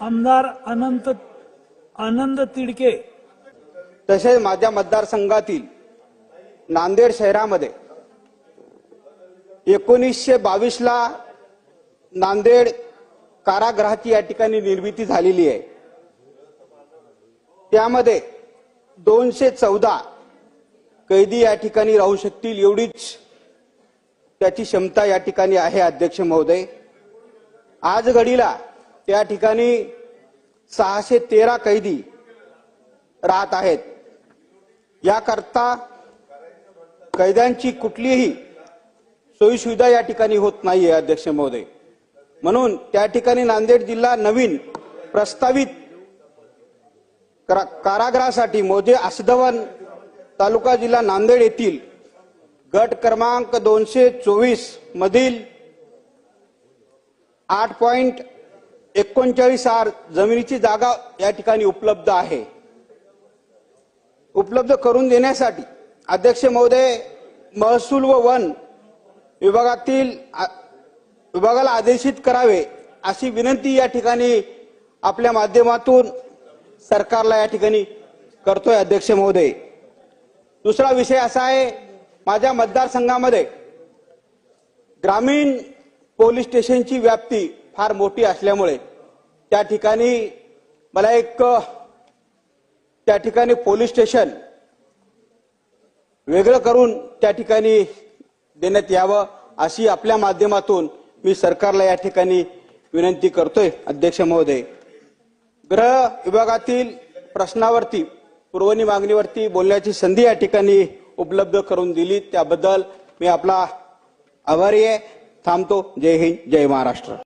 आमदार अनंत आनंद तिडके. तसेच माझ्या मतदारसंघातील नांदेड शहरामध्ये एकोणीसशे बावीसला नांदेड कारागृहाची या ठिकाणी निर्मिती झालेली आहे. त्यामध्ये दोनशे चौदा कैदी या ठिकाणी राहू शकतील एवढीच त्याची क्षमता या ठिकाणी आहे अध्यक्ष महोदय. आज घडीला त्या ठिकाणी सहाशे तेरा कैदी राहत आहेत. याकरता कैद्यांची कुठलीही सोयीसुविधा या ठिकाणी होत नाहीये अध्यक्ष महोदय. म्हणून त्या ठिकाणी नांदेड जिल्हा नवीन प्रस्तावित कारागृहासाठी मोजे आसदवन तालुका जिल्हा नांदेड येथील गट क्रमांक दोनशे चोवीस मधील आठ पॉइंट एकोणचाळीस आर जमिनीची जागा या ठिकाणी उपलब्ध आहे. उपलब्ध करून देण्यासाठी अध्यक्ष महोदय महसूल व वन विभागातील विभागाला आदेशित करावे अशी विनंती या ठिकाणी आपल्या माध्यमातून सरकारला या ठिकाणी करतोय अध्यक्ष महोदय. दुसरा विषय असा आहे माझ्या मतदारसंघामध्ये ग्रामीण पोलीस स्टेशनची व्याप्ती फार मोठी असल्यामुळे त्या ठिकाणी मला एक त्या ठिकाणी पोलीस स्टेशन वेगळं करून त्या ठिकाणी देण्यात यावं अशी आपल्या माध्यमातून मी सरकारला या ठिकाणी विनंती करतोय अध्यक्ष महोदय. गृह विभागातील प्रश्नावरती पुरवणी मागणीवरती बोलण्याची संधी या ठिकाणी उपलब्ध करून दिली. त्याबद्दल मी आपला आभारी आहे. थांबतो. जय हिंद जय महाराष्ट्र.